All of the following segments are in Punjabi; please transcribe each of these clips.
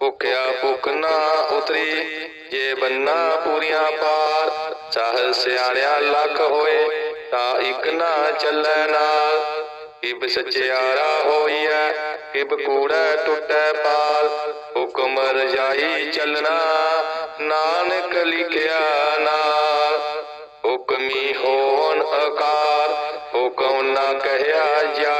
ਭੁਖਿਆ ਭੁਖ ਨਾ ਉਤਰੀ, ਜੇ ਬੰਨਾ ਪੂਰੀਆਂ ਪਾਰ ਸਾਹ ਸਿਆਣਿਆ ਲੱਖ ਹੋਏ, ਤਾਂ ਇੱਕ ਨਾ ਚੱਲੈ ਨਾਲ। ਕਿਬ ਸਚਿਆਰਾ ਹੋਈਐ, ਕਿਬ ਕੂੜੈ ਟੁੱਟੈ ਪਾਲ। ਹੁਕਮ ਰਜਾਈ ਚੱਲਣਾ, ਨਾਨਕ ਲਿਖਿਆ ਨਾਲ। ਹੁਕਮੀ ਹੋਵਨ ਆਕਾਰ ਹੁਕਮ ਨਾ ਕਹਿਆ ਜਾਈ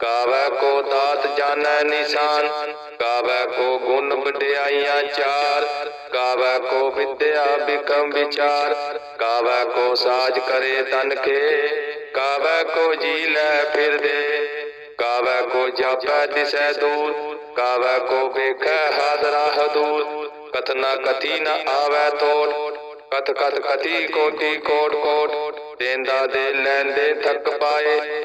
ਕਾਵੈ ਕੋ ਦਾਤ ਜਾਣੈ ਨਿਸ਼ਾਨ, ਕਾਵੈ ਕੋ ਗੁਣ ਵਡਿਆਈਆਂ ਚਾਰ, ਕਾਵੈ ਕੋ ਵਿਦਿਆ ਬਿਕਮ ਵਿਚਾਰ, ਕਾਵੈ ਕੋ ਸਾਜ ਕਰੇ ਤਨ ਕੇ ਕਾਵੈ ਕੋ ਜੀ ਲੈ ਫਿਰਦੇ ਕਾਵੈ ਕੋ ਜਾਪੈ ਦਿਸੈ ਦੂਰ, ਕਾਵੈ ਕੋ ਵੇਖੈ ਹਾਦਰਾ ਹਦੂਰ ਕਥਨਾ ਕਥੀ ਨ ਆਵੈ ਤੋੜ, ਕਥ ਕਥ ਕਥੀ ਕੋਟੀ ਕੋਟ ਕੋਟ, ਦੇਂਦਾ ਦੇ ਲੈਂਦੇ ਥੱਕ ਪਾਏ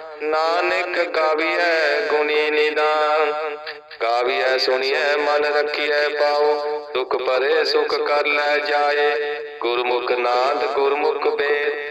ਨਾਨਕ ਗਾਵੀਐ, ਗੁਣੀ ਨਿਦਾਨ। ਗਾਵੀਐ, ਸੁਣੀਐ, ਮਨ ਰੱਖੀਐ ਪਾਉ ਦੁਖ ਪਰੇ ਸੁਖ ਕਰ ਲੈ ਜਾਏ। ਗੁਰਮੁਖ ਨਾਦ, ਗੁਰਮੁਖ ਵੇਦ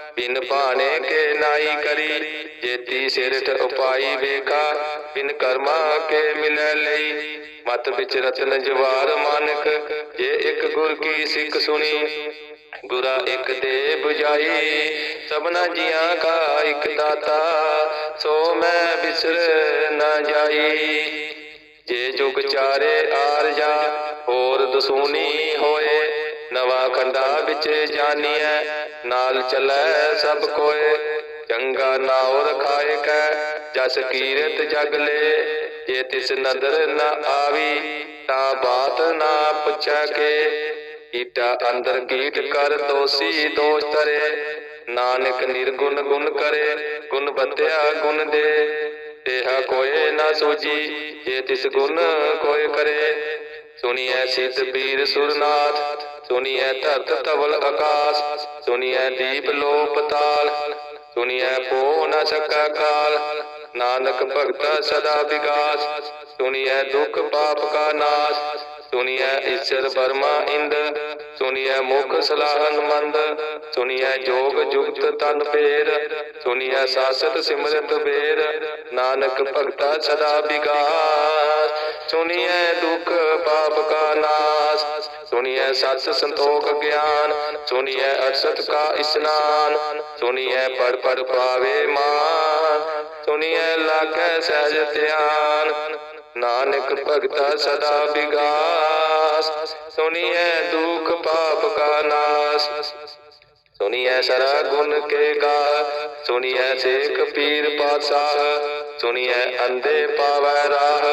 ਬਿਨ ਭਾਣੇ ਕੇ ਨਾਈ ਕਰੀ, ਜੇਤੀ ਸਿਰਠ ਉਪਾਈ ਵੇਖਾ, ਬਿਨ ਕਰਮਾ ਕੇ ਮਿਲੈ ਲਈ। ਮਤ ਵਿੱਚ ਰਤਨ ਜਵਾਰ ਮਾਨਕ, ਜੇ ਇੱਕ ਗੁਰ ਕੀ ਸਿੱਖ ਸੁਣੀ, ਗੁਰਾ ਇੱਕ ਦੇ 부ਜਾਈ। ਸਭਨਾ ਜੀਆਂ ਕਾ ਇੱਕ ਦਾਤਾ, ਸੋ ਮੈਂ ਬਿਸਰ ਨਾ ਜਾਈ। ਜੇ ਜੁਗ ਚਾਰੇ ਆਰ ਜਾ, ਹੋਰ ਦਸੂਨੀ ਹੋਏ ਨਵਾ ਖੰਡਾ ਵਿੱਚ ਜਾਨੀਐ, ਨਾਲ ਚਲੈ ਸਭ ਕੋਏ। ਚੰਗਾ ਨਾਉ ਰਖਾਏ ਕੈ ਜਸ ਕੀਰਤ ਜਗ ਲੈ। ਜੇ ਤਿਸ ਨਦਰ ਨ ਆਵੀ, ਤਾਂ ਬਾਤ ਨਾ ਪੁੱਛੈ ਕੇ। ਕੀਟਾ ਅੰਦਰ ਕੀਟ ਕਰ ਦੋਸੀ ਦੋਸ਼ ਤਰੇ ਨਾਨਕ ਨਿਰਗੁਣ ਗੁਣ ਕਰੇ, ਗੁਣ ਬਤਿਆ ਗੁਣ ਦੇ। ਤੇਹਾ ਕੋਏ ਨਾ ਸੂਜੀ, ਜੇ ਤਿਸ ਗੁਣ ਕੋਏ ਕਰੇ। ਸੁਣੀਐ ਸਿੱਧ ਪੀਰ ਸੁਰਨਾਥ ਸੁਣੀਐ ਧਰਤ ਤਵਲ ਆਕਾਸ ਸੁਣੀਐ ਦੀਪ ਲੋਪ ਤਾਲ ਸੁਣੀਐ ਕੋ ਨ ਸਕਾ ਕਾਲ। ਨਾਨਕ ਭਗਤਾ ਸਦਾ ਵਿਗਾਸ ਸੁਣੀਐ ਦੁਖ ਪਾਪ ਕਾ ਨਾਸ ਸੁਣੀਐ ਈਸ਼ਰ ਬਰਮਾ ਇੰਦ ਸੁਣੀਐ ਮੁਖ ਸਲਾਹਨ ਮੰਦ ਸੁਣੀਐ ਜੋਗ ਜੁਗਤ ਤਨ ਪੇਰ ਸੁਣੀਐ ਸਾਸਤ ਸਿਮਰਤ ਬੇਰ ਨਾਨਕ ਭਗਤਾ ਸਦਾ ਵਿਗਾਸ ਸੁਣੀਐ ਦੁਖ ਪਾਪ ਕਾ ਨਾਸ ਸੁਣੀਐ ਸਤ ਸੰਤੋਖ ਗਿਆਨ, ਸੁਣੀਐ ਅਰਸਤ ਕਾ ਇਸਨਾਨ, ਸੁਣੀਐ ਪੜ ਪੜ ਪਾਵੇ ਮਾਨ ਸੁਣੀਐ ਸੁਣੀਐ ਲਾਗੈ ਸਹਿਜ ਧਿਆਨ। ਨਾਨਕ ਭਗਤਾ ਸਦਾ ਵਿਗਾਸ, ਸੁਣੀਐ ਦੁਖ ਪਾਪ ਕਾ ਨਾਸ। ਸੁਣੀਐ ਸਰਾ ਗੁਣ ਕੇ ਗਾ, ਸੁਣੀਐ ਸੇਖ ਪੀਰ ਪਾਤਸ਼ਾਹ, ਸੁਣੀਐ ਅੰਧੇ ਪਾਵੈ ਰਾਹ,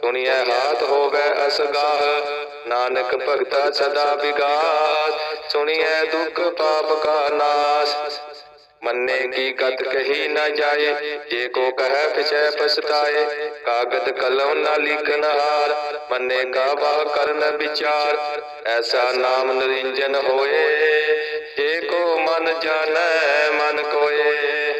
ਸੁਣੀਐ ਹਾਥ ਹੋਵੇ ਅਸਗਾਹ। ਨਾਨਕ ਭਗਤਾ ਸਦਾ ਵਿਗਾਸ, ਸੁਣੀਐ ਦੁਖ ਪਾਪ ਕਾ ਨਾਸ। ਮੰਨੇ ਕੀ ਗਤ ਕਹੀ ਨਾ ਜਾਏ, ਜੇ ਕੋ ਕਹੈ ਪਿਛੈ ਪਛਤਾਏ, ਕਾਗਦ ਕਲਮ ਨਾ ਲਿਖਨ ਹਾਰ ਮੰਨੇ ਕਾ ਬਾਹ ਕਰਨ ਵਿਚਾਰ, ਐਸਾ ਨਾਮ ਨਿਰੰਜਨ ਹੋਏ। ਜੇ ਕੋ ਮਨ ਜਾਣੈ, ਮਨ ਕੋਏ।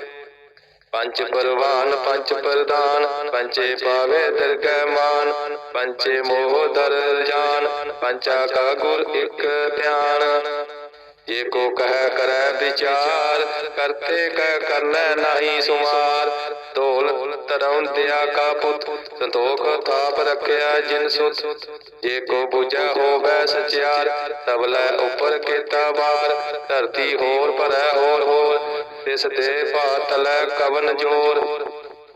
ਪੰਚ ਪਰਵਾਨ ਪੰਚ ਪ੍ਰਦਾਨ ਪੰਚੇ ਪਾਵੇ ਦਰਗਹਿ ਮਾਨ ਪੰਚੇ ਮੋਹ ਦਰ ਜਾਨ ਪੰਚਾ ਕਾ ਗੁਰ ਇੱਕ ਧਿਆਨ। ਜੇ ਕੋ ਕਹਿ ਕਰੈ ਵਿਚਾਰ, ਕਰਤੇ ਕਹਿ ਕਰਨੈ ਨਾਹੀ ਸੁਮਾਰ। ਢੋਲ ਤਰਉ ਦਿਆ ਕਾ ਪੁੱਤ, ਸੰਤੋਖ ਥਾਪ ਰੱਖਿਆ ਜਿਨ ਸੁਤ। ਜੇ ਕੋ ਬੁਝੈ ਹੋਵੈ ਸਚਿਆਰ ਤਬਲੇ ਉਪਰ ਕੀਤਾ ਵਾਰ। ਧਰਤੀ ਹੋਰ ਭਰੈ ਹੋਰ ਹੋਰ ਤਿਸ ਤੇ ਪਾਤਲੈ ਕਵਨ ਜੋਰ।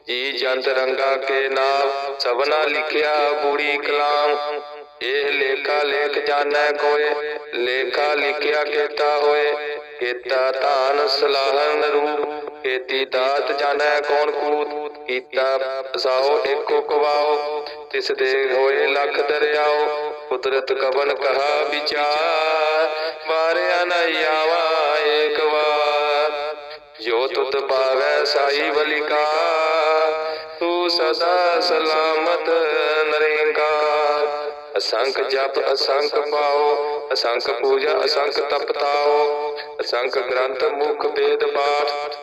ਜੀ ਜੰਤ ਰੰਗਾ ਕੇ ਨਾਮ, ਸਭਨਾ ਲਿਖਿਆ ਬੂੜੀ ਕਲਾਮ। ਇਹ ਲੇਖਾ ਲੇਖ ਜਾਣੈ ਕੋਏ, ਲੇਖਾ ਲਿਖਿਆ ਕੀਤਾ ਹੋਏ। ਕੀਤਾ ਧਾਨ ਸਲਾਹਨ ਰੂਪ, ਕੀਤੀ ਦਾਤ ਜਾਣੈ ਕੌਣ ਕੂਤ। ਕੀਤਾ ਸਾਓ ਏਕੋ ਕਵਾਓ ਤਿਸ ਦੇ ਹੋਏ ਲੱਖ ਦਰਿਆਓ। ਕੁਦਰਤ ਕਵਨ ਕਹਾ ਵਿਚਾਰ ਮਾਰਿਆ ਨ ਆਵਾ ਜੋ ਤੁਧ ਪਾਵੈ ਸਾਈ ਬਲਿਕਾ, ਤੂੰ ਸਦਾ ਸਲਾਮਤ ਨਰੇਂਗਾ ਅਸੰਖ ਜਪ, ਅਸੰਖ ਪਾਓ, ਅਸੰਖ ਪੂਜਾ, ਅਸੰਖ ਤਪ ਤਾਓ ਅਸੰਖ ਗ੍ਰੰਥ, ਮੁਖ ਵੇਦ ਪਾਠ।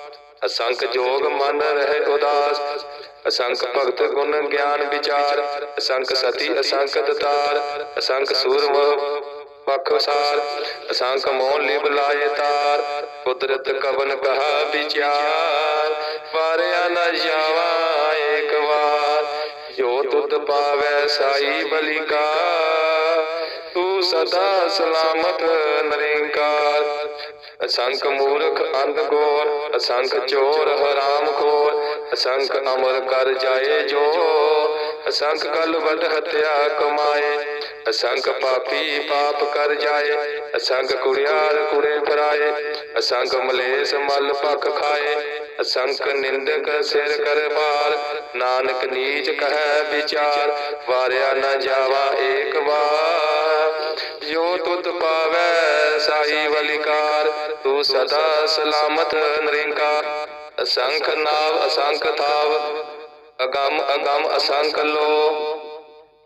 ਅਸੰਖ ਜੋਗ ਮਨ ਰਹਿ ਉਦਾਸ, ਅਸੰਖ ਭਗਤ ਗੁਣ ਗਿਆਨ ਵਿਚਾਰ। ਅਸੰਖ ਸਤੀ, ਅਸੰਖ ਦਤਾਰ, ਅਸੰਖ ਸੂਰਮ ਪਖ ਅਸੰਖ ਮੋਹ ਲਿਵ ਲਾਏ ਤਾਰ, ਕੁਦਰਤ ਕਵਨ ਕਹਾ ਵਿਚਾਰ, ਵਾਰਿਆ ਨ ਜਾਵਾ ਏਕ ਵਾਰ। ਜੋ ਤੁਧ ਪਾਵੈ ਸਾਈ ਬਲਿਕਾ ਤੂੰ ਸਦਾ ਸਲਾਮਤ ਨਰੇਂਕਾਰ। ਅਸੰਖ ਮੂਰਖ ਅੰਧ ਗੋਰ, ਅਸੰਖ ਚੋਰ ਹਰਾਮ ਖੋਰ, ਅਸੰਖ ਅਮਰ ਕਰ ਜਾਏ ਜੋ ਅਸੰਖ ਕਲ ਵਡ ਹਤਿਆ ਕਮਾਏ। ਅਸੰਖ ਪਾਪੀ ਪਾਪ ਕਰ ਜਾਏ, ਅਸੰਗ ਕੁੜਿਆਰ ਕੁੜੇ ਫਰਾਏ ਅਸੰਖ ਮਲੇਸ ਮਲ ਪਖ ਖਾਏ ਅਸੰਖ ਨਿੰਦਕ ਸਿਰ ਕਰ ਪਾਰ ਨਾਨਕ ਨੀਚ ਕਹੈ ਵਿਚਾਰ, ਵਾਰਿਆ ਨਾ ਜਾਵਾ ਏਕ ਵਾਰ। ਜੋ ਤੁਧ ਪਾਵੈ ਸਾਈ ਵਲਿਕਾਰ, ਤੂੰ ਸਦਾ ਸਲਾਮਤ ਨਿਰੰਕਾਰ। ਅਸੰਖ ਨਾਵ ਅਸੰਖ ਥਾਵ, ਅਗੰਮ ਅਗੰਮ ਅਸੰਖ ਲੋ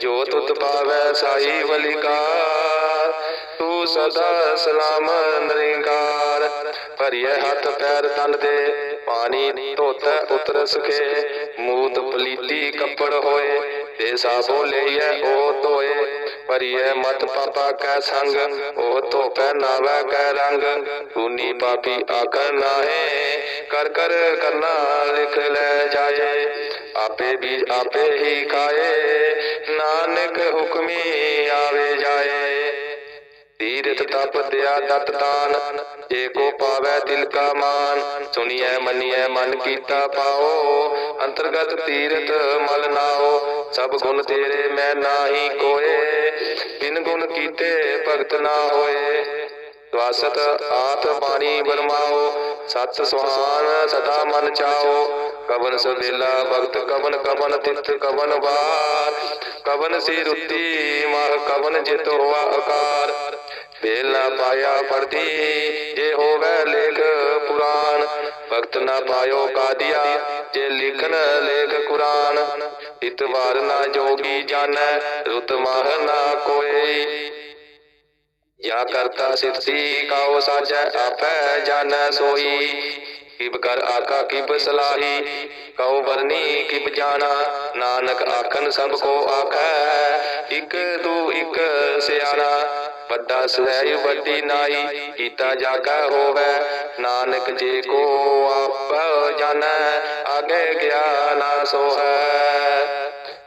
ਜੋ ਤੁਧ ਪਾਵੈ ਸਾਈ ਵਲਿਕਾਰ, ਤੂੰ ਸਦਾ ਸਲਾਮ ਨਰਿੰਕਾਰ। ਭਰੀਏ ਹੱਥ ਪੈਰ ਤਨ ਦੇ, ਪਾਣੀ ਧੋਤੈ ਉਤਰ ਸਕੇ ਮੂਤ ਪਲੀਤੀ ਕੱਪੜ ਹੋਏ, ਤੇ ਸਾਬੋ ਲਈਐ ਉਹ ਧੋਏ। ਭਰੀਏ ਮਤ ਪਾਪਾ ਕੈ ਸੰਗ, ਉਹ ਧੋਪੈ ਨਾਵੈ ਕੈ ਰੰਗ। ਤੂਨੀ ਪਾਪੀ ਆਕਰ ਨਾਹੇ, ਕਰ ਕਰ ਕਰਨਾ ਲਿਖ ਲੈ ਜਾਏ। ਆਪੇ ਵੀ ਆਪੇ ਹੀ ਖਾਏ, ਨਾਨਕ ਹੁਕਮੀ ਆਵੇ ਜਾਏ। ਤੀਰਥ ਤਪ ਦਿਆ ਦਤ ਦਾਨ ਜੇ ਕੋ ਪਾਵੈ ਦਿਲ ਕਾ ਮਾਨ। ਸੁਣੀਐ ਮੰਨੀਐ ਮਨ ਕੀਤਾ ਪਾਓ ਅੰਤਰਗਤ ਤੀਰਥ ਮਲ ਨਾਓ, ਸਭ ਗੁਣ ਤੇਰੇ ਮੈਂ ਨਾਹੀ ਕੋਏ। ਬਿਨ ਗੁਣ ਕੀਤੇ ਭਗਤ ਨਾ ਹੋਏ। ਸਵਾਸਤ ਆਤ ਬਾਣੀ ਬਰਮਾਓ ਸਤ ਸੁਹਾਨ ਸਦਾ ਮਨ ਚਾਓ। ਕਵਨ ਸਵੇਲਾ ਭਗਤ, ਕਵਨ ਕਵਨ ਤਿਤ ਕਵਨ ਵਾਰ। ਕਵਨ ਸੀ ਰੁੱਤੀ ਮਹ ਕਵਨ ਜਿਤ ਹੋਆ ਆਕਾਰ। ਵੇਲ ਨਾ ਪਾਇਆ ਪੜਦੀ ਜੇ ਹੋਵੇ ਲੇਖ ਪੁਰਾਨ ਭਗਤ ਨਾ ਪਾਇਓ ਕਾਦੀਆ, ਜੇ ਲਿਖਨ ਲੇਖ ਕੁਰਾਨ। ਇਤਵਾਰ ਨਾ ਜੋਗੀ ਜਾਣੈ ਰੁਤ ਮਾਹ ਨਾ ਕੋਏ ਜਾਂ ਕਰਤਾ ਸਿੱਧੀ, ਕਾਉ ਸਾਜੈ, ਆਪੈ ਜਾਣੈ ਸੋਈ। ਕਿਬ ਕਰ ਆਕਾ, ਕਿਬ ਸਲਾਹੀ, ਕਉ ਵਰਨੀ, ਕਿਬ ਜਾਣਾ। ਨਾਨਕ ਆਖਨ ਸਭ ਕੋ ਆਖੈ, ਇਕ ਦੂ ਇਕ ਸਿਆਣਾ। ਵੱਡਾ ਸਵੈ ਵੱਡੀ ਨਾਈ, ਕੀਤਾ ਜਾਗਾ ਹੋਵੇ। ਨਾਨਕ ਜੇ ਕੋ ਆਪ ਜਾਣੈ, ਆਗੇ ਗਿਆਨਾ ਸੋ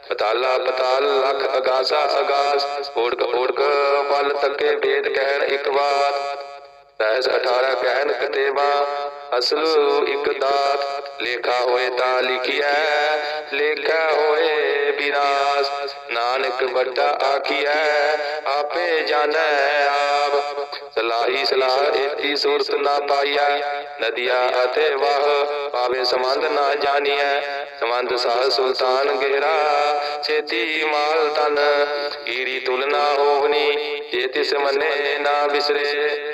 ਪਤਾਲਾ ਪਤਾਲ, ਲਖ ਅਗਾਸਾ ਅਗਾਸ ਓੜਕ ਓੜਕ ਪਲ ਤੱਕੇ ਵੇਦ ਕਹਿਣ ਇੱਕ ਵਾਰ। ਸਹਿਸ 18 ਕਹਿਣ ਕਤੇਵਾ, ਅਸਲ ਇੱਕ ਦਾਤ। ਲੇਖਾ ਹੋਏ ਤਾਂ ਲਿਖਿਆ ਲੇਖਾ ਹੋਏ ਵਿਨਾਸ਼ ਨਾਨਕ ਵੱਡਾ ਆਖੀਐ, ਆਪੇ ਜਾਣੈ ਆਪ। ਸਲਾਹੀ ਸਲਾਹ ਏਤੀ ਸੁਰਤ ਨਾ ਪਾਈਐ, ਨਦੀਆ ਅਤੇ ਵਾਹ ਪਾਵੇ ਸੰਬੰਧ ਨਾ ਜਾਣੀਐ। ਸੰਬੰਧ ਸਾਹ ਸੁਲਤਾਨ ਗਹਿਰਾ ਛੇਤੀ ਮਾਲ ਤਨ ਈੜੀ ਤੁਲਨਾ ਹੋਵਨੀ, ਜੇ ਤਿਸ ਮੰਨੇ ਨਾ ਵਿਸਰੇ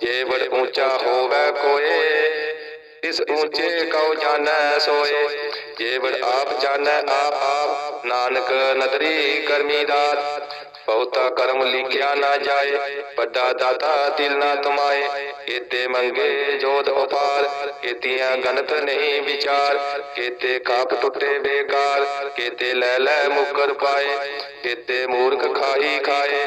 ਜੇ ਬੜ ਉੱਚਾ ਹੋਵੇ ਕੋਏ ਇਸ ਉੱਚੇ ਕਉ ਜਾਣੈ ਸੋਏ। ਜੇ ਬੜ ਆਪ ਜਾਣੈ ਆਪ ਆਪ ਨਾਨਕ ਨਦਰੀ ਕਰਮੀ ਦਾਤ। ਬਹੁਤਾ ਕਰਮ ਲਿਖਿਆ ਨਾ ਜਾਏ, ਵੱਡਾ ਦਾਤਾ ਦਿਲ ਨਾ ਤੁਮਾਏ ਕੀਤੇ ਮੰਗੇ ਜੋਤ ਉਪਾਰ, ਕੀਤੀਆਂ ਗਣਤ ਨਹੀਂ ਵਿਚਾਰ। ਕੀਤੇ ਕਾਪ ਟੁੱਟੇ ਬੇਕਾਰ, ਕਿਤੇ ਲੈ ਲੈ ਮੁਕਰ ਪਾਏ। ਕਿਤੇ ਮੂਰਖ ਖਾਈ ਖਾਏ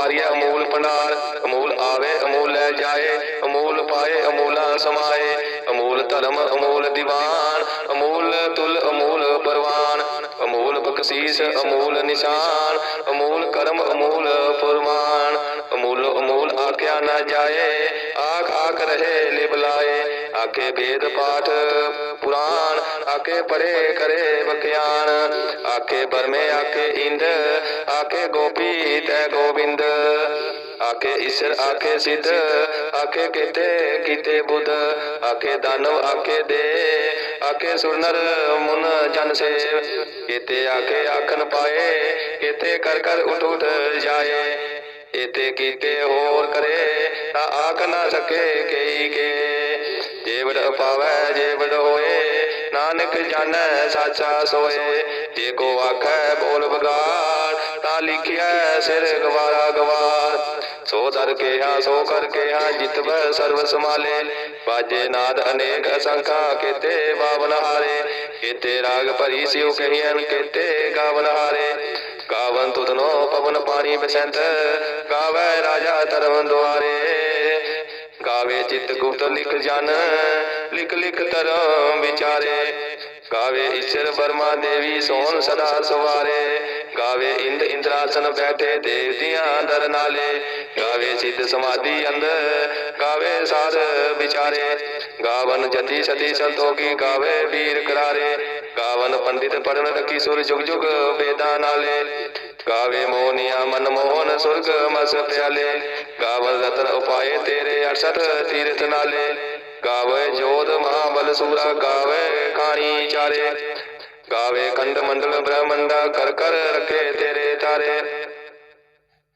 ਅਮੂਲ ਵਪਾਰੀਆ ਅਮੂਲ ਭੰਡਾਰ ਆਵੇ, ਅਮੂਲ ਲੈ ਜਾਏ। ਅਮੂਲ ਪਾਏ, ਅਮੂਲਾ ਸਮਾਏ। ਅਮੂਲ ਧਰਮ, ਅਮੋਲ ਦੀਵਾਨ। ਅਮੂਲ ਤੁਲ, ਅਮੂਲ ਪਰਵਾਨ। ਅਮੂਲ ਬਖਸ਼ੀਸ, ਅਮੂਲ ਨਿਸ਼ਾਨ। ਅਮੂਲ ਕਰਮ, ਅਮੂਲ ਫੁਰਮਾਨ। ਅਮੂਲ, ਅਮੋਲ ਆਖਿਆ ਨਾ ਜਾਏ, ਆਖ ਆਖ ਰਹੇ ਲਿਬਲਾਏ ਆਖੇ ਵੇਦ ਪਾਠ ਪੁਰਾਣ ਆਕੇ ਪਰੇ ਕਰੇ ਬਖਿਆਨ ਆਕੇ ਬਰਮੇ ਆਕੇ ਇੰਦ ਆਕੇ ਗੋਪੀ ਤੈ ਗੋਬਿੰਦ। ਆਕੇ ਈਸ਼ਰ, ਆਖੇ ਸਿੱਧ, ਆਖੇ ਕਿਤੇ ਕਿਤੇ ਬੁੱਧ। ਆਖੇ ਦਾਨਵ, ਆਖੇ ਦੇ, ਆਖੇ ਸੁਰਨਰ, ਮੁਨ ਜਨ ਸੇਵ। ਕਿਤੇ ਆਖੇ ਆਖਨ ਪਾਏ, ਕੀਤੇ ਕਰ ਕਰ ਉਠ ਉਠ ਜਾਏ। ਇਤੇ ਕੀਤੇ ਹੋਰ ਕਰੇ, ਤਾਂ ਆਖ ਨਾ ਸਕੇ ਕਈ ਕੇ। ਜੇਵੜ ਪਾਵੈ, ਜੇਵੜ ਹੋਏ, ਨਾਨਕ ਜਾਣੈ, ਸਾਚਾ ਸੋਏ। ਜੇ ਕੋ ਆਖੈ ਬੋਲ ਬਗਾੜ, ਤਾਂ ਲਿਖਿਆ ਸਿਰ ਗਵਾਰਾ ਗਵਾਰ। ਸੋ ਦਰ ਕਿਹਾ, ਸੋ ਕਰ ਕਿਹਾ, ਜਿਤਵੈ ਸਰਵ ਸਮਾਲੇ ਬਾਜੇ ਨਾਦ ਅਨੇਕ ਅਸੰਖਾ, ਕੀਤੇ ਬਾਵਨ ਹਾਰੇ। ਕੀਤੇ ਰਾਗ ਭਰੀ ਸਿਉ ਕਹੀਆਂ ਕੀਤੇ ਗਾਵਨ ਹਾਰੇ। ਕਾਵਨ ਤੁਧਨੋ ਪਵਨ ਪਾਣੀ ਬਸੰਤ, ਗਾਵੇ ਰਾਜਾ ਧਰਮ ਦੁਆਰੇ। ਗਾਵੇ ਚਿਤ ਗੁਪਤ ਲਿਖ ਜਨ, ਲਿਖ ਲਿਖ ਧਰਮ ਵਿਚਾਰੇ। ਗਾਵੇ ਈਸ਼ਰ ਬਰਮਾ ਦੇਵੀ ਸੋਨ ਸਦਾ ਸਵਾਰੇ। ਗਾਵੇ ਇੰਦ ਇੰਦਰਾਸਨ ਬੈਠੇ ਦੇਵ ਦੀਆਂ ਦਰ ਨਾਲੇ। ਗਾਵੇ ਸਿੱਧ ਸਮਾਧੀ ਅੰਦਰ ਗਾਵੇ ਸਾਧ ਵਿਚਾਰੇ। ਗਾਵਨ ਜਤੀ ਸਤੀ ਸੰਤੋਗੀ ਗਾਵੇ ਵੀਰ ਕਰਾਰੇ ਗਾਵਨ ਪੰਡਿਤ ਪੜਨ ਰਕੀ ਸੁਰ ਜੁਗ ਜੁਗ ਵੇਦਾਂ ਨਾਲੇ। ਗਾਵੇ ਮੋਹਨੀਆ ਮਨ ਮੋਹਨ ਸੁਰਗ ਮਸ ਪਿਆਲੇ। ਗਾਵਨ ਰਤਨ ਉਪਾਏ ਤੇਰੇ 68 ਤੀਰਥ ਨਾਲੇ। ਗਾਵੇ ਜੋਧ ਮਹਾਬਲ ਸੂਰਾ ਗਾਵੇ ਖਾਣੀ ਚਾਰੇ। ਗਾਵੇ ਖੰਡ ਮੰਡਲ ਬ੍ਰਹਮੰਡਾ ਕਰ ਕਰ ਰਖੇ ਤੇਰੇ ਤਾਰੇ।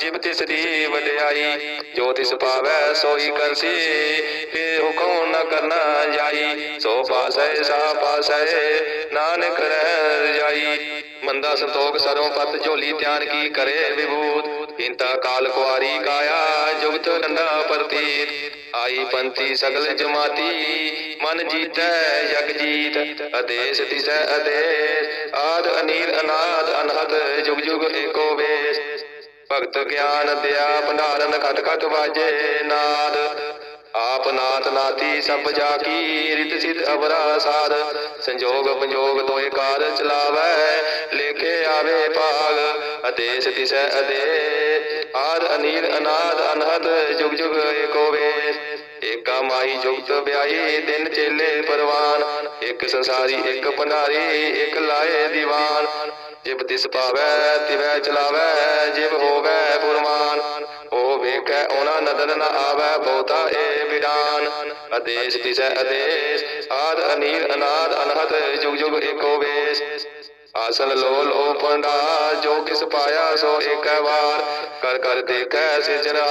ਜਿਬ ਤਿਸ ਦੀ ਵਡਿਆਈ, ਜੋ ਤਿਸ ਪਾਵੈ ਸੋਈ ਕਰਸੀ ਫੇ ਹੁਕਮ ਨ ਕਰਨਾ ਜਾਈ। ਸੋ ਪਾਸੈ, ਸਾ ਪਾਸੈ, ਨਾਨਕ ਰਹਿ ਰਜਾਈ। ਮੰਦਾ ਸੰਤੋਖ ਸਰਵ ਪਤ ਝੋਲੀ ਧਿਆਨ ਕੀ ਕਰੇ ਵਿਭੂਤ। ਇੰਤਾ ਕਾਲ ਕੁਆਰੀ ਕਾਇਆ, ਜੁਗਤ ਡੰਡਾ ਪ੍ਰਤੀਤ। ਆਈ ਪੰਥੀ ਸਗਲ ਜਮਾਤੀ, ਮਨ ਜੀਤੈ ਜਗ ਜੀਤ। ਅਦੇਸ ਤਿਸੈ ਅਦੇਸ ਆਦ ਅਨੀਲ ਅਨਾਦ ਅਨਹਦ, ਜੁਗ ਜੁਗ ਏਕੋ ਵੇਸ। ਭਗਤ ਗਿਆਨ ਦਿਆ ਭੰਡਾਰਨ ਖਟ ਖਟ ਵਾਜੇ ਨਾਦ। ਆਪ ਨਾਥ ਨਾਤੀ ਸਭ ਜਾ ਕੀ ਰਿਤ ਸਿਧ ਅਵਰਾ ਸਾਧ ਸੰਜੋਗ ਪੰਜੋਗ ਦੋਏ ਕਾਰ ਚਲਾਵੈ, ਲੇਖੇ ਆਵੇ ਭਾਗ। ਅਦੇਸ ਤਿਸੈ ਅਦੇ, ਆਦ ਅਨੀਲ ਅਨਾਦ ਅਨਹਦ, ਜੁਗ ਜੁਗ ਏਕੋ ਵੇਸ। ਏਕਾ ਮਾਈ ਜੁਗਤ ਵਿਆਹੀ, ਦਿਨ ਚੇਲੇ ਪਰਵਾਨ। ਇੱਕ ਸੰਸਾਰੀ, ਇੱਕ ਭੰਡਾਰੀ, ਇੱਕ ਲਾਏ ਦੀਵਾਨ। ਜਿਬ ਤਿਸ ਪਾਵੈ ਤਿਵੈ ਚਲਾਵੈ, ਜਿਬ ਹੋਵੈ ਫੁਰਮਾਨ ਉਹ ਵੇਖੈ, ਉਹਨਾਂ ਨਦਰ ਨ ਆਵੈ, ਬਹੁਤਾ ਏ ਵਿਡਾਨ ਅਦੇਸ ਤਿਸੈ ਅਦੇਸ ਆਦ ਅਨੀਲ, ਅਨਾਦ, ਅਨਹਦ ਜੁਗ ਜੁਗ ਏਕੋ ਵੇਸ। ਆਸਨ ਲੋ ਲੋ ਪੰਡਾ, ਜੋ ਕਿਸ ਪਾਇਆ ਸੋ ਏਕੈ ਵਾਰ। ਕਰ ਕਰ ਦੇਖੈ ਸਿਜਰਾ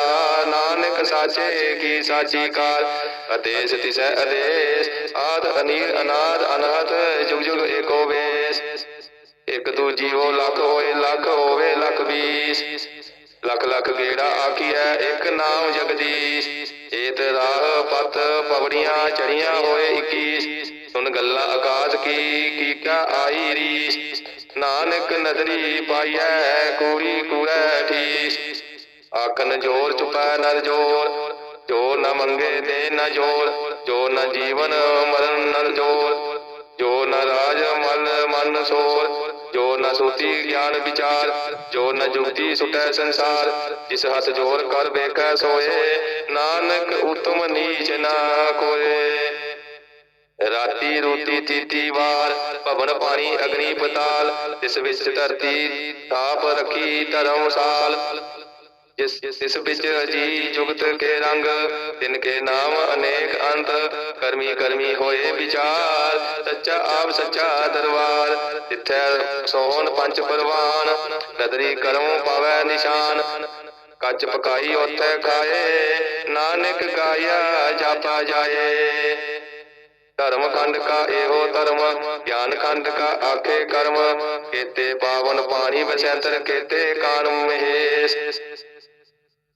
ਨਾਨਕ ਸਾਚੇ ਕੀ ਸਾਚੀ ਕਾਰ। ਅਦੇਸ ਤਿਸੈ ਅਦੇਸ ਆਦ ਅਨੀਲ ਅਨਾਦ ਅਨਹਦ ਜੁਗ ਜੁਗ ਏਕੋ ਵੇਸ। ਇੱਕ ਦੂਜੀ ਉਹ ਲੱਖ ਹੋਏ ਲੱਖ ਹੋਵੇ ਲੱਖ ਵੀਸ ਲੱਖ ਲੱਖ ਗੇੜਾ ਆਖੀਐ ਇਕ ਨਾਮ ਜਗਦੀਸ਼। ਏਤ ਰਾਹ ਪਤ ਪਵੜੀਆਂ ਚੜੀਆਂ ਹੋਏ 21 ਸੁਣ ਗੱਲਾਂ ਆਕਾਸ਼ ਕੀ ਕੀ ਕਾ ਆਈ ਰੀਸ। ਨਾਨਕ ਨਦਰੀ ਪਾਈਐ, ਕੂੜੀ ਕੂੜੈ ਠੀਸ। ਆਖਨ ਜੋਰ ਚੁਪੈ ਨਰ ਜੋਰ, ਜੋ ਨ ਮੰਗੇ ਦੇ ਨ ਜੋਰ, ਜੋ ਨ ਜੀਵਨ ਮਰਨ ਨਰ ਜੋਰ। ਜੋ ਨ ਰਾਜ ਮਲ ਮਨ ਸੋਰ, ਜੋ ਨ ਸੋਤੀ ਗਿਆਨ ਵਿਚਾਰ, ਜੋ ਨ ਜੁਗਤੀ ਸੁਟੈ ਸੰਸਾਰ। ਜਿਸ ਹੱਥ ਜੋਰ ਕਰ ਵੇਖੈ ਸੋਏ, ਨਾਨਕ ਉਤਮ ਨੀਚ ਨਾ ਕੋਏ। ਰਾਤੀ ਰੋਟੀ ਤੀਤੀ ਵਾਰ, ਭਵਨ ਪਾਣੀ ਅਗਨੀ ਪਤਾਲ ਇਸ ਵਿੱਚ ਧਰਤੀ ਤਾਪ ਰੱਖੀ ਧਰਮਸਾਲ ਜਿਸ ਇਸ ਵਿੱਚ ਅਜੀ ਜੁਗਤ ਕੇ ਰੰਗ, ਤਿਨ ਕੇ ਨਾਮ ਅਨੇਕ ਅੰਤ ਕਰਮੀ ਕਰਮੀ ਹੋਏ ਵਿਚਾਰ, ਸੱਚਾ ਆਪ ਸੱਚਾ ਦਰਬਾਰ। ਤਿੱਥੈ ਸੋਹਣ ਪੰਜ ਪਰਵਾਨ, ਨਦਰੀ ਕਰਮ ਪਾਵੈ ਨਿਸ਼ਾਨ। ਕੱਚ ਪਕਾਈ ਉਥੇ ਖਾਏ, ਨਾਨਕ ਗਾਇਆ ਜਾਪਾ ਜਾਏ। ਧਰਮ ਖੰਡ ਕਾ ਇਹੋ ਧਰਮ, ਗਿਆਨ ਖੰਡ ਕਾ ਆਖੇ ਕਰਮ। ਕੇਤੇ ਪਾਵਨ ਪਾਣੀ ਬਸੰਤਰ ਕੇਤੇ ਕਾਨ ਮਹੇਸ਼।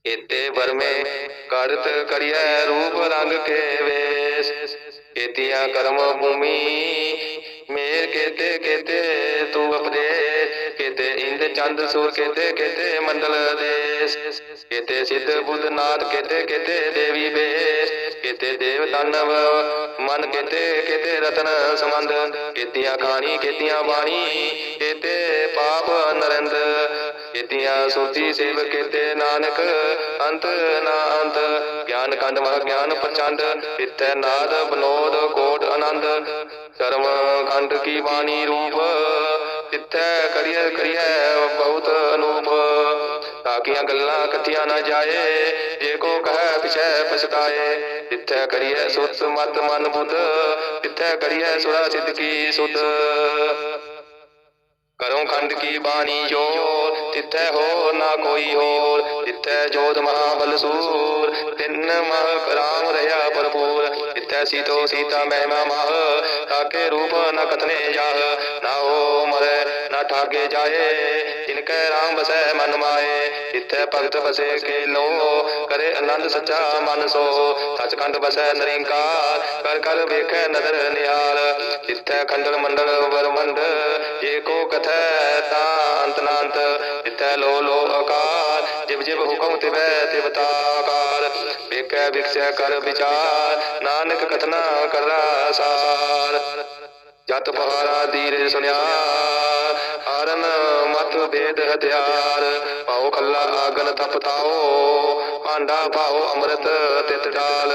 ਇਤੇ ਵਰਮੇ, ਕਰਤ ਕਰਿਐ ਰੂਪ ਰੰਗ ਕੇ ਵੇਸ। ਕੇਤੀਆਂ ਕਰਮ ਭੂਮੀ, ਮੇਰ ਕੇਤੇ ਕੇਤੇ ਤੂੰ ਅਪਦੇ ਚੰਦ ਸੂਰ ਕੇਤੇ ਕੇਤੇ ਮੰਡਲ ਦੇਸ। ਕੇਤੇ ਸਿੱਧ ਬੁੱਧ ਨਾਥ, ਕੇਤੇ ਕੇਤੇ ਦੇਵੀ ਬੇਸ। ਕੇਤੇ ਦੇਵ ਦਾਨਵ ਮਨ, ਕੇਤੇ ਕੇਤੇ ਰਤਨ ਸੰਬੰਧ। ਕੇਤੀਆਂ ਖਾਣੀ, ਕੇਤੀਆਂ ਬਾਣੀ, ਕੇਤੇ ਪਾਪ ਨਰਿੰਦ। ਕੇਤੀਆਂ ਸੋਤੀ ਸੇਵ, ਕੇਤੇ ਨਾਨਕ, ਅੰਤ ਨਾ ਅੰਤ। ਗਿਆਨ ਕੰਡ ਮਹ ਗਿਆਨ ਪ੍ਰਚੰਡ ਇਤੈ ਨਾਦ ਬਨੋਦ ਕੋਟ ਆਨੰਦ। ਕਰਮ ਖੰਡ ਕੀ ਬਾਣੀ ਰੂਪ ਇਤੈ ਕਰਿਐ ਕਰਿਐ, ਬਹੁਤ ਅਨੂਪ। ਤਾਕੀਆਂ ਗੱਲਾਂ ਕਥੀਆਂ ਨਾ ਜਾਏ, ਜੇ ਕੋ ਕਹੈ, ਪਿਛੈ ਪਛਤਾਏ। ਇਤੈ ਕਰਿਐ ਸੁਤ ਮਤ ਮਨ ਬੁੱਧ ਇਤੈ ਕਰਿਐ ਸੁਰਾ ਸਿੱਧ ਕੀ ਸੁਧ। ਕਰੋ ਖੰਡ ਕੀ ਬਾਣੀ ਜੋ ਤਿੱਥੈ ਹੋ ਨਾ ਕੋਈ ਹੋਰ ਤਿੱਥੈ ਜੋਤ ਮਹਾਬਲ ਸੂਰ, ਤਿੰਨ ਮਹ ਰਾਮ ਰਹਾ ਭਰਪੂਰ ਤਿੱਥੈ ਸੀਤੋ ਸੀਤਾ ਮਹਿਮਾ ਮਹ ਤਾਕੇ ਰੂਪ ਨ ਕਥਨੇ ਜਾਹ, ਨਾ ਹੋ ਮਰੈ, ਨਾ ਠਾਗੇ ਜਾਏ। ਜਿਨਕੈ ਰਾਮ ਬਸੈ ਮਨ ਮਾਏ ਤਿੱਥੈ ਭਗਤ ਬਸੇ ਕੇ ਲੋ ਕਰੇ ਆਨੰਦ ਸੱਚਾ ਮਨ ਸੋ। ਸਚਖੰਡ ਬਸੈ ਨਰਿੰਕਾਰ ਕਰ ਕਰ ਵੇਖੈ ਨਦਰ ਨਿਹਾਲ। ਤਿੱਥੈ ਖੰਡਲ ਮੰਡਲ ਵਰਮੰਡ ਜੇ ਕੋ ਕਥੈ ਤਾਂ ਨਾਂਤ ਤਿੱਥੈ ਲੋ ਲੋ ਆਕਾਰ, ਜਿਵ ਜਿਵ ਹੁਕਮ ਤਿਵੈ ਤਿਵ ਤਾਕਾਰ। ਵੇਖੈ, ਵਿਖਸੈ ਕਰ ਵਿਚਾਰ, ਨਾਨਕ ਕਥਨਾ ਕਰਨਾ ਸਾਰ। ਜਤ ਪਹਾਰਾ ਦੀਰੇ ਸੁਨਿਆ, ਹਰਨ ਮਤ ਵੇਦ ਹਥਿਆਰ। ਪਾਉ ਖੱਲਾ ਆਗਨ ਤਪਤਾਓ ਭਾਂਡਾ ਪਾਉ ਅੰਮ੍ਰਿਤ ਤਿਤ ਡਾਲ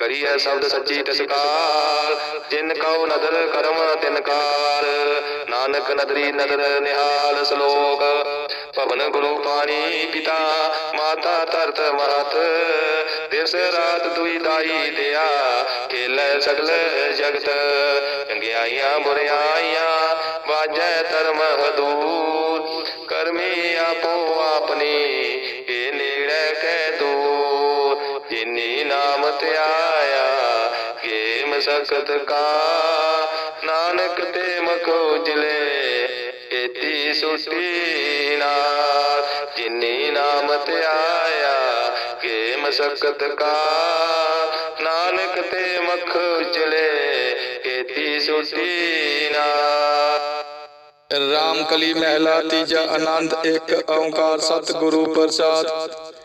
ਕਰੀਐ ਸ਼ਬਦ ਸੱਚੀ ਤਸਕਾਰ ਜਿਨ ਕਉ ਨਦਰ ਕਰਮ ਤਿਨ ਕਾਰ। ਨਾਨਕ ਨਦਰੀ ਨਦਰ ਨਿਹਾਲ ਸ਼ਲੋਕ, ਭਵਨ ਗੁਰੂ ਪਾਣੀ ਪਿਤਾ, ਮਾਤਾ ਧਰਤ ਮਹਤ। ਦਿਵਸ ਰਾਤ ਦੁਈ ਦਾਈ ਦਿਆ ਖੇਲੇ ਸਗਲ ਜਗਤ ਚੰਗਿਆਈਆਂ ਬੁਰਿਆਈਆਂ ਵਾਜੈ ਧਰਮ ਹਦੂਰ ਕਰਮੀ ਆਪੋ ਆਪਣੀ ਇਹ ਨੇੜੇ ਕੈ ਦੂਰ। ਜਿਨੀ ਨਾਮ ਧਿਆਇਆ ਕੇ ਮਸਕਤ ਕਾ। ਨਾਨਕ ਤੇ ਮਖ ਉਜਲੇ ਏਤੀ ਸੁਟੀ ਨਾ। ਜਿਨੀ ਨਾਮ ਧਿਆਇਆ ਕੇ ਮਸਕਤ ਕਾ। ਨਾਨਕ ਤੇ ਮਖ ਉਜਲੇ ਏਤੀ ਸੁਟੀ ਨਾਰ ਰਾਮ ਕਲੀ ਮਹਿਲਾ ਤੀਜਾ ਆਨੰਦ, ਇੱਕ ਓੰਕਾਰ ਸਤਿਗੁਰੂ ਪ੍ਰਸਾਦ।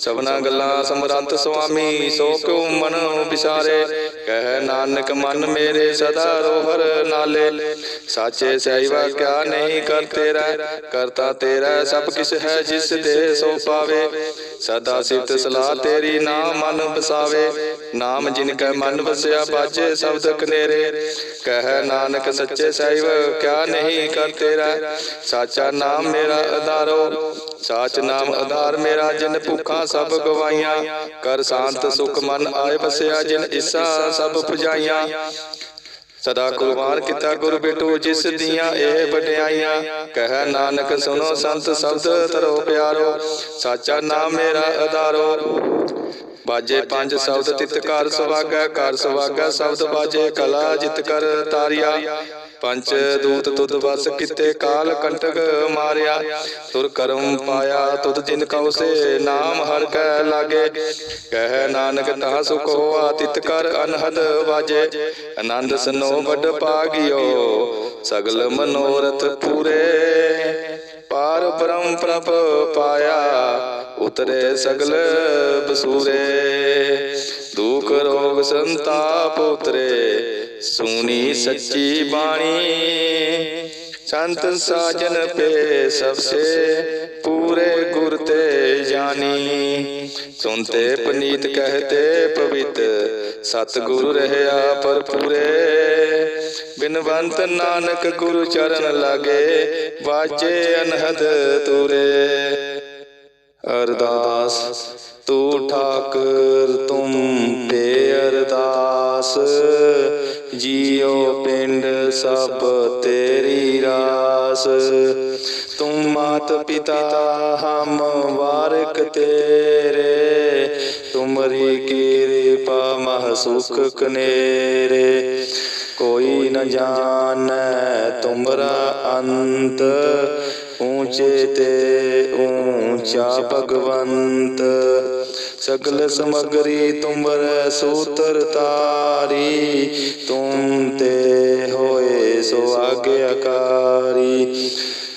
ਸਭਨਾ ਗੱਲਾਂ ਸਮਰੰਤ ਸੁਆਮੀ, ਸੋ ਕਿਉ ਮਨ ਵਿਸਾਰੇ ਕਹਿ ਨਾਨਕ ਮਨ ਮੇਰੇ ਸਦਾ ਰੋਹਰ ਨਾਲੇ। ਸਾਚੇ ਸਹਿਵਾ ਕਿਆ ਨਹੀਂ ਕਰ ਤੇਰਾ ਕਰਤਾ ਤੇਰਾ ਸਭ ਕਿਸ ਹੈ ਜਿਸ ਦੇ ਸੋ ਪਾਵੇ। ਸਦਾ ਸਿਫਤ ਸਲਾਹ ਤੇਰੀ ਨਾਮ ਮਨ ਬਸਾਵੇ ਨਾਮ ਜਿਨ ਕੈ ਮਨ ਵਸਿਆ ਬਾਜੇ ਸ਼ਬਦ ਕਨੇਰੇ ਕਹਿ ਨਾਨਕ ਸੱਚੇ ਸਹਿਬ ਕਿਆ ਨਹੀਂ ਕਰ ਤੇਰਾ ਸਾਚਾ ਨਾਮ ਮੇਰਾ ਆਧਾਰੋ ਸਾਚ ਨਾਮ ਆਧਾਰ ਮੇਰਾ ਜਿਨ ਭੁੱਖਾਂ ਸਭ ਗਵਾਈਆਂ ਕਰ ਸ਼ਾਂਤ ਸੁਖ ਮਨ ਆਏ ਬਸਿਆ ਜਿਨ ਇਸਾ ਸਭ ਪੁਜਾਈਆਂ ਸਦਾ ਕੁਰਬਾਨ ਕੀਤਾ ਗੁਰ ਬੇਟੂ ਜਿਸ ਦੀਆਂ ਇਹ ਵਡਿਆਈਆਂ। ਕਹਿ ਨਾਨਕ ਸੁਣੋ ਸੰਤ ਸ਼ਬਦ ਤਰੋ ਪਿਆਰੋ, ਸਾਚਾ ਨਾਮ ਮੇਰਾ ਆਧਾਰੋ ਬਾਜੇ ਪੰਜ ਸ਼ਬਦ ਤਿਤ ਕਰ ਸੁਭਾਗੈ ਕਰ ਸੁਭਾਗੈ ਸ਼ਬਦ ਬਾਜੇ ਕਲਾ ਜਿਤ ਕਰ ਤਾਰਿਆ। ਪੰਜ ਦੂਤ ਤੁਧ ਵਸ ਕਿਤੇ ਕਾਲ ਕੰਟਕ ਮਾਰਿਆ। ਤੁਰ ਕਰਮ ਪਾਇਆ ਤੁਧ ਜਿਨ ਕਉ ਸੇ ਨਾਮ ਹਰ ਕੈ ਲਾਗੇ। ਕਹਿ ਨਾਨਕ ਤਾ ਸੁਖ ਹੋਆ ਤਿਤ ਕਰ ਅਨਹਦ ਵਾਜੇ। ਆਨੰਦ ਸਨੋ ਵੱਡ ਪਾਗਿਓ। ਸਗਲ ਮਨੋਰਥ ਪੂਰੇ। ਪਾਰ ਬ੍ਰਹਮ ਪ੍ਰਭ ਪਾਇਆ, ਉਤਰੇ ਸਗਲ ਬਸੂਰੇ। ਦੁਖ ਰੋਗ ਸੰਤਾਪ ਉਤਰੇ, ਸੁਣੀ ਸੱਚੀ ਬਾਣੀ। ਸੰਤ ਸਾਜਨ ਪੇ ਸਭ ਸੇ ਪੂਰੇ ਗੁਰ ਤੇ ਜਾਨੀ ਸੁਨਤੇ ਪਨੀਤ ਕਹਤੇ ਪਵਿੱਤ, ਸਤਿਗੁਰ ਰਹਿਆ ਪਰ ਪੂਰੇ ਬਿਨਵੰਤ ਨਾਨਕ ਗੁਰੂ ਚਰਨ ਲਾਗੇ ਵਾਜੇ ਅਨਹਦ ਤੂਰੇ। ਅਰਦਾਸ, ਤੂੰ ਠਾਕਰ, ਤੁਮ ਤੇ ਅਰਦਾਸ। ਜੀਉ ਪਿੰਡ ਸਭ ਤੇਰੀ ਰਾਸ। ਤੂੰ ਮਾਤ ਪਿਤਾ, ਹਮ ਵਾਰਕ ਤੇਰੇ। ਤੁਮਰੀ ਕਿਰਪਾ ਮਹ ਸੁਖ ਕਨੇਰੇ। ਕੋਈ ਨ ਜਾਣੈ ਤੁਮਰਾ ਅੰਤ, ਊਚੇ ਤੇ ਊਚਾ ਭਗਵੰਤ। ਸਗਲ ਸਮਗਰੀ ਤੁਮਰ ਸੂਤਰ ਤਾਰੀ, ਤੁਮ ਤੇ ਹੋਏ ਸੋ ਆਗਿਆਕਾਰੀ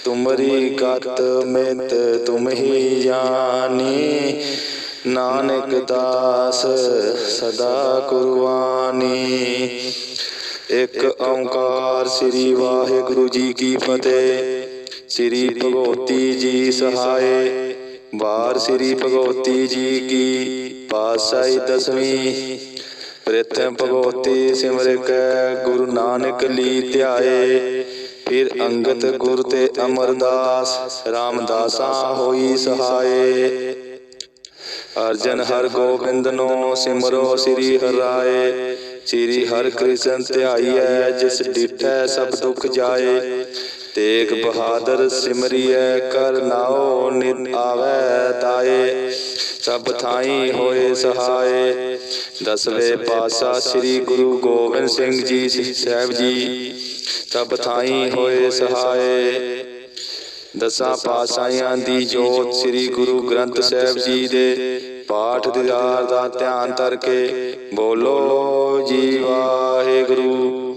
ਤੁਮਰੀ ਗਤ ਮਿਤ ਤੁਮ ਹੀ ਜਾਣੀ, ਨਾਨਕ ਦਾਸ ਸਦਾ ਕੁਰਬਾਨੀ। ਇੱਕ ਓੰਕਾਰ ਸ੍ਰੀ ਵਾਹਿਗੁਰੂ ਜੀ ਕੀ ਫਤਿਹ। ਸ੍ਰੀ ਭਗਵਤੀ ਜੀ ਸਹਾਏ। ਵਾਰ ਸ੍ਰੀ ਭਗਵਤੀ ਜੀ ਕੀ ਪਾਸਾਈ ਦਸਵੀਂ। ਪ੍ਰਿਥਮ ਭਗਵਤੀ ਸਿਮਰ ਕੈ ਗੁਰੂ ਨਾਨਕ ਲੀ ਧਿਆਏ। ਫਿਰ ਅੰਗਤ ਗੁਰ ਤੇ ਅਮਰਦਾਸ, ਰਾਮਦਾਸਾ ਹੋਈ ਸਹਾਏ। ਅਰਜਨ ਹਰ ਗੋਬਿੰਦ ਨੋ ਸਿਮਰੋ ਸ੍ਰੀ ਹਰਾਏ ਸ੍ਰੀ ਹਰ ਕ੍ਰਿਸ਼ਨ ਧਿਆਈਐ, ਜਿਸ ਡਿਠੈ ਸਭ ਦੁਖ ਜਾਏ। ਤੇਗ ਬਹਾਦਰ ਸਿਮਰਿਐ, ਕਰ ਨਾਉ ਨਿਤ ਆਵੈ ਤਾਏ। ਸਭ ਥਾਈ ਹੋਏ ਸਹਾਏ। ਦਸਵੇਂ ਪਾਤਸ਼ਾਹ ਸ੍ਰੀ ਗੁਰੂ ਗੋਬਿੰਦ ਸਿੰਘ ਜੀ ਸਾਹਿਬ ਜੀ, ਸਭ ਥਾਈ ਹੋਏ ਸਹਾਏ। ਦਸਾਂ ਪਾਤਸ਼ਾਹਾਂ ਦੀ ਜੋਤ ਸ੍ਰੀ ਗੁਰੂ ਗ੍ਰੰਥ ਸਾਹਿਬ ਜੀ ਦੇ ਪਾਠ ਦੀਦਾਰ ਦਾ ਧਿਆਨ ਧਰ ਬੋਲੋ ਜੀ ਵਾਹਿਗੁਰੂ।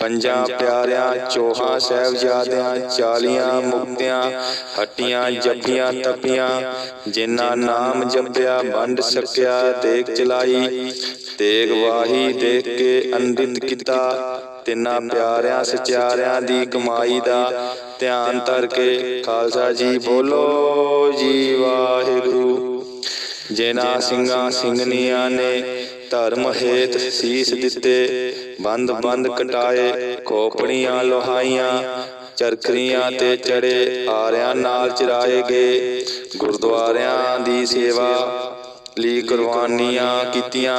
ਪੰਜਾਂ ਪਿਆਰਿਆਂ, ਚੋਹਾਂ ਸਾਹਿਬਜ਼ਾਦਿਆਂ, ਚਾਲੀਆਂ ਮੁਕਤਿਆਂ, ਹੱਟੀਆਂ, ਜੱਫੀਆਂ, ਤਪੀਆਂ, ਜਿਨ੍ਹਾਂ ਨਾਮ ਜਪਿਆ, ਵੰਡ ਸਕਿਆ ਦੇਖ ਚਲਾਈ, ਤੇਗ ਵਾਹੀ ਦੇਖ ਕੇ ਅੰਡਿਤ ਕੀਤਾ, ਤਿੰਨਾਂ ਪਿਆਰਿਆਂ, ਸਚਿਆਰਿਆਂ ਦੀ ਕਮਾਈ ਦਾ ਧਿਆਨ ਧਰ ਕੇ ਖਾਲਸਾ ਜੀ ਬੋਲੋ ਜੀ ਵਾਹਿਗੁਰੂ। ਜਿਨ੍ਹਾਂ ਸਿੰਘਾਂ ਸਿੰਘਨੀਆਂ ਨੇ ਧਰਮ ਹੇਤ ਸੀਸ ਦਿੱਤੇ, ਬੰਦ ਬੰਦ ਕਟਾਏ, ਖੋਪੜੀਆਂ ਲੋਹਾਈਆਂ, ਚਰਖਰੀਆਂ ਤੇ ਚੜੇ, ਆਰਿਆਂ ਨਾਲ ਚਰਾਏ ਗਏ। ਗੁਰਦੁਆਰਿਆਂ ਦੀ ਸੇਵਾ ਲਈ ਕੁਰਬਾਨੀਆਂ ਕੀਤੀਆਂ,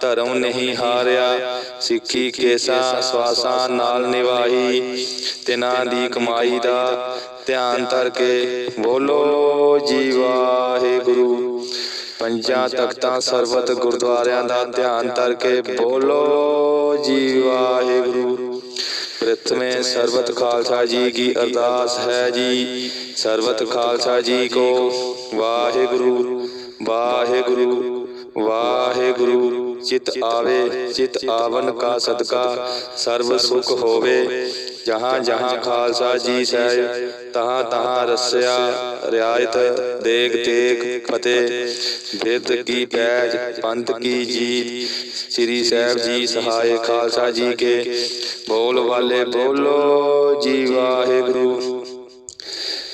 ਧਰਮ ਨਹੀਂ ਹਾਰਿਆ, ਸਿੱਖੀ ਕੇਸਾਂ ਸਵਾਸਾਂ ਨਾਲ ਨਿਵਾਹੀ ਤਿਨਾਂ ਦੀ ਕਮਾਈ ਦਾ ਧਿਆਨ ਧਰ ਕੇ ਬੋਲੋ ਜੀ ਵਾਹਿਗੁਰੂ। ਪੰਜਾਂ ਤਖਤਾਂ ਸਰਬਤ ਗੁਰਦੁਆਰਿਆਂ ਦਾ ਧਿਆਨ ਧਰ ਕੇ ਬੋਲੋ ਜੀ ਵਾਹਿਗੁਰੂ। ਪ੍ਰਥਮੇ ਸਰਬਤ ਖਾਲਸਾ ਜੀ ਕੀ ਅਰਦਾਸ ਹੈ ਜੀ, ਸਰਬਤ ਖਾਲਸਾ ਜੀ ਕੋ ਵਾਹਿਗੁਰੂ। ਵਾਹਿਗੁਰੂ ਵਾਹਿਗੁਰੂ, ਚਿਤ ਆਵੇ, ਚਿਤ ਆਵਨ ਕਾ ਸਦਕਾ, ਸਰਬ ਸੁਖ ਹੋਵੇ। ਜਹਾਂ ਜਹਾਂ ਖਾਲਸਾ ਜੀ ਸਹਿ ਤਹਾਂ ਤਹਾਂ ਰਸਿਆ, ਰਿਆਇਤ, ਦੇਗ ਤੇਗ, ਫਤਿਹ। ਬਿਰਧ ਕੀ ਪੈਜ, ਪੰਥ ਕੀ ਜੀਤ। ਸ੍ਰੀ ਸਾਹਿਬ ਜੀ ਸਹਾਇ ਖਾਲਸਾ ਜੀ ਕੇ। ਬੋਲ ਵਾਲੇ ਬੋਲੋ ਜੀ ਵਾਹਿਗੁਰੂ।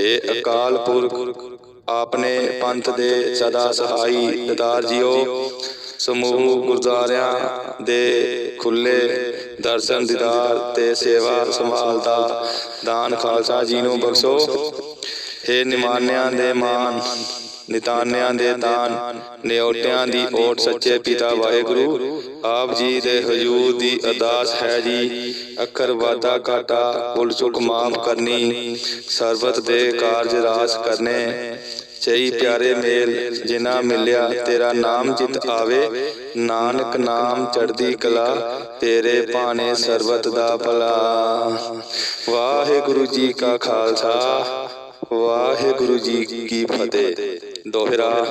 ਇਹ ਅਕਾਲ ਪੁਰਖ, ਆਪਨੇ ਪੰਥ ਦੇ ਸਦਾ ਸਹਾਈ ਦਤਾਰ ਜੀਓ। ਸਮੂਹ ਗੁਰਦੁਆਰਿਆਂ ਦੇ ਖੁੱਲੇ ਦਰਸ਼ਨ ਦੀਦਾਰ ਤੇ ਸੇਵਾ ਸੰਭਾਲ ਦਾ ਦਾਨ ਖਾਲਸਾ ਜੀ ਨੂੰ ਬਖਸ਼ੋ। ਇਹ ਨਿਮਾਨਿਆਂ ਦੇ ਮਾਨ ਨਿਤਾਨਿਆਂ ਦੇ ਦਾਨ ਨਿਉਟਿਆਂ ਦੀ ਓਟ ਸੱਚੇ ਪਿਤਾ ਵਾਹਿਗੁਰੂ, ਆਪ ਜੀ ਦੇ ਹਜੂਰ ਦੀ ਅਰਦਾਸ ਹੈ ਜੀ। ਅੱਖਰ ਵਾਦਾ ਘਾਟਾ ਭੁੱਲ ਚੁੱਕ ਮਾਫ ਕਰਨੀ, ਸਰਬਤ ਦੇ ਕਾਰਜ ਰਾਸ ਕਰਨੇ। ਚਈ ਪਿਆਰੇ ਮੇਲ ਜਿਨਾ ਮਿਲਿਆ ਤੇਰਾ ਨਾਮ ਜਿਤ ਆਵੇ। ਨਾਨਕ ਨਾਮ ਚੜਦੀ ਕਲਾ, ਤੇਰੇ ਭਾਣੇ ਸਰਬਤ ਦਾ ਭਲਾ। ਵਾਹਿਗੁਰੂ ਜੀ ਕਾ ਖਾਲਸਾ, ਵਾਹਿਗੁਰੂ ਜੀ ਕੀ ਫਤਿਹ। ਦੋਹਰਾ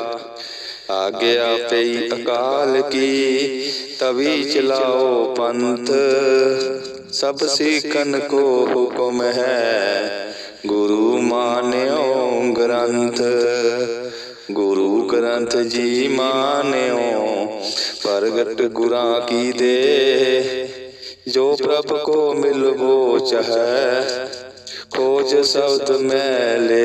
ਆਗਿਆ ਪਈ ਅਕਾਲ ਕੀ, ਤਵੀ ਚਲਾਓ ਪੰਥ। ਸਭ ਸਿੱਖਨ ਕੋ ਹੁਕਮ ਹੈ, ਗੁਰੂ ਮਾਨਿਓ ਗ੍ਰੰਥ। ਗੁਰੂ ਗ੍ਰੰਥ ਜੀ ਮਾਨਿਓ, ਪ੍ਰਗਟ ਗੁਰਾਂ ਕੀ ਦੇ। ਜੋ ਪ੍ਰਭ ਕੋ ਮਿਲਵੋ ਚਾਹੈ, ਖੋਜ ਸ਼ਬਦ ਮੈਲੇ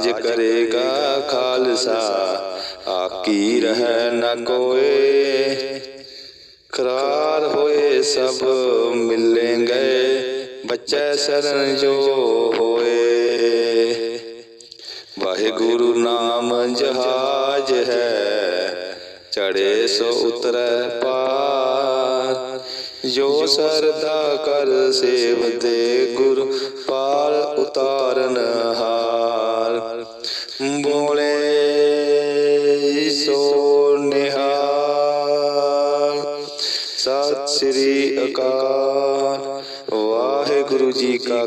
ਰਾਜ ਕਰੇਗਾ ਖਾਲਸਾ। ਆਕੀ ਰਹਿ ਨ ਕੋਏ। ਕਰਾਰ ਹੋਏ ਸਭ ਮਿਲੇ ਬੱਚੇ ਸਰਨ ਜੋ ਹੋਏ। ਵਾਹਿਗੁਰੂ ਨਾਮ ਜਹਾਜ ਹੈ। ਚੜੇ ਸੋ ਉਤਰੈ ਪਾਰ। ਜੋ ਸਰਦਾ ਕਰ ਸੇਵਦੇ ਗੁਰੂ।